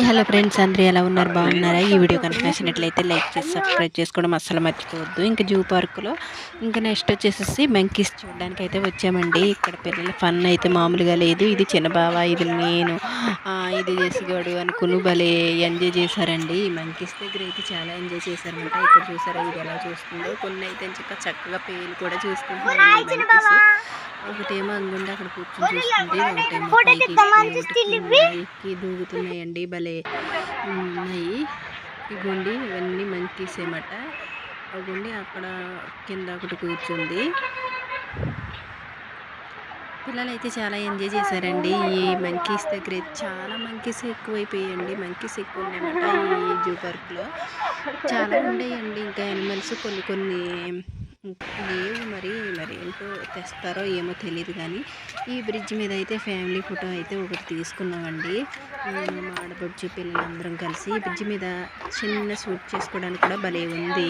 Hi hello friends అందరూ ఎలా ఉన్నారు? బాగున్నారా? ఈ వీడియో కనుక నచ్చినట్లయితే లైక్ చేసి సబ్స్క్రైబ్ చేసుకోవడం అస్సలు మర్చిపోవద్దు. ఇంకా జూ పార్కులో ఇంకా నెక్స్ట్ వచ్చేసేసి మంకీస్ చూడడానికి అయితే వచ్చామండి. ఇక్కడ పిల్లల ఫన్ అయితే మామూలుగా లేదు. ఇది చిన్న బావ ఇది నేను ఇది చేసేవాడు అనుకుని భలే ఎంజాయ్ చేశారండి. ఈ మంకీస్ దగ్గర అయితే చాలా ఎంజాయ్ చేశారనమాట ఇక్కడ చూసారా? ఇది ఎలా చూస్తుందో. కొన్ని అయితే చక్కగా పేలు కూడా చూసుకుంటున్నాయి ఒకటేమో అంగుండి అక్కడ కూర్చొని చూస్తుంది ఒకటేమో ఎక్కి దూకుతున్నాయండి భలే ఉన్నాయి. ఇగోండి ఇవన్నీ మంకీస్ ఏమట అగోండి అక్కడ కింద ఒకటి కూర్చుంది. పిల్లలు అయితే చాలా ఎంజాయ్ చేశారండి. ఈ మంకీస్ దగ్గర చాలా మంకీస్ ఎక్కువైపోయాయండి. మంకీస్ ఎక్కువ ఉన్నాయన్నమాట ఈ జూ పార్క్లో. చాలా ఉండేయండి ఇంకా యానిమల్స్ కొన్ని కొన్ని లేవు మరి. ఫోటో తెస్తారో ఏమో తెలియదు కానీ ఈ బ్రిడ్జ్ మీద అయితే ఫ్యామిలీ ఫోటో అయితే ఒకటి తీసుకున్నామండి. మా ఆడపడుచు పిల్లలందరం కలిసి బ్రిడ్జ్ మీద చిన్న షూట్ చేసుకోవడానికి కూడా భలే ఉంది.